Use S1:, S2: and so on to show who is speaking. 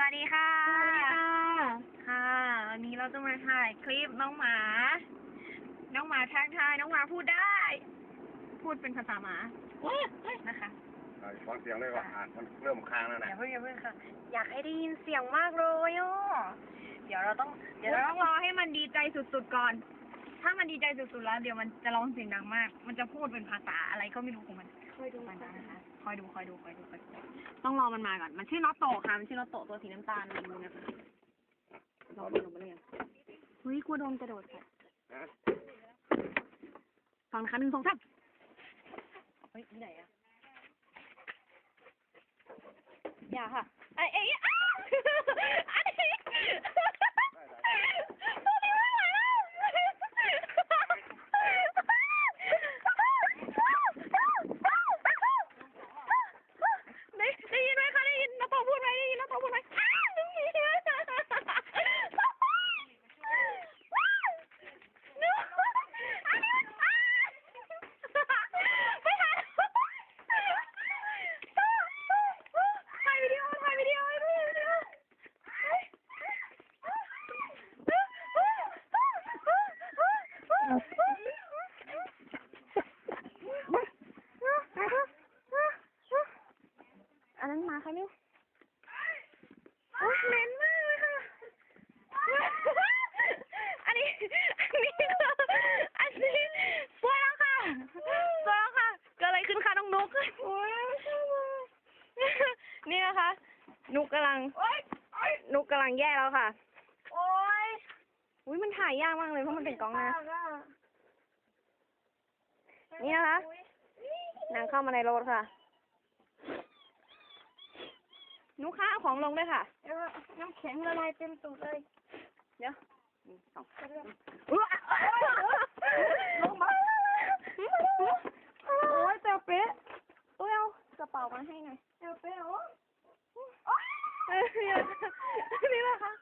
S1: วัสดีค่ะ ค่ะวันนี้เราจะมาถ่ายคลิปน้องหมา น้องหมาทักทายน้องหมาพูดได้ พูดเป็นภาษาหมานะคะ
S2: อ่าฟังเสียงเลยว่าอ่านมันเริ่มค้างแล้วอนะย่
S1: าเพิ่งอย่าเพิ่งค่ะ อยากให้ได้ยินเสียงมากเลยอะเดี๋ยวเราต้อง เดี๋ยวเราต้องรอให้มันดีใจสุดๆก่อน ถ้ามันดีใจสุดๆแล้ว เดี๋ยวมันจะร้องเสียงดังมาก มันจะพูดเป็นภาษาอะไรก็ไม่รู้ของมัน
S3: คอยดูมันนะค
S1: ะ คอยดูคอยดูคอยดูคอยดูต้องรอมันมาก่อน มันชื่อน็อตโตค่ะ มันชื่อน็อตโตตัวสีน้ำตาลดูนะคะลองดูลงไปเลยงเฮ้ยกลัวโดนกระโดดค่ะฮะฟังนะคะหนึ่งสองสามเฮ้ยที่ไหนอะอย่าค่ะไอ้ไอ้อ้าวอันนี้ตัวนี้ไม่ไหวแล้วได้ได้ยินไหมคะได้ยินน้าโตพูดไหมได้ยินน้าโตพูดไหมอ้าวหนูหนีหนูอันนี้อ้าวไม่ทัน
S3: ถ่ายวิดีโอถ่ายวิดีโอถ่ายวิดีโอ
S1: อันนั้นมาค่ะมิว
S3: โอ้ยเหม็นมากเลยค่ะ
S1: อันนี้ อันนี้คืออันนี้สวยแล้วค่ะสวยแล้วค่ะ เกิดอะไรขึ้นคะน้องนุ๊กโ
S3: อ้ย
S1: นี่นะคะ นุกกำลัง นุกกำลังแย่แล้วค่ะ
S3: โอ้ย
S1: อุ้ยมันถ่ายยากมากเลยเพราะมันเป็นกล้องหนะ
S3: นี่นะคะนางเ
S1: ข้ามาในรถค่ะ หนูค้าเอาของลงด้ยค่ะ
S3: เออน้ำแข็งละลายเต็มตูดเลย
S1: เดี๋ยวหนึ่งสองส
S3: อ๊ยลงมาโอ้ยเจ้าเป๊ะโ
S1: อ้ยเอากระเป๋ามาให้หน่อย
S3: เจ้าเป๊ะโอ้ย
S1: นี่แหละค่ะ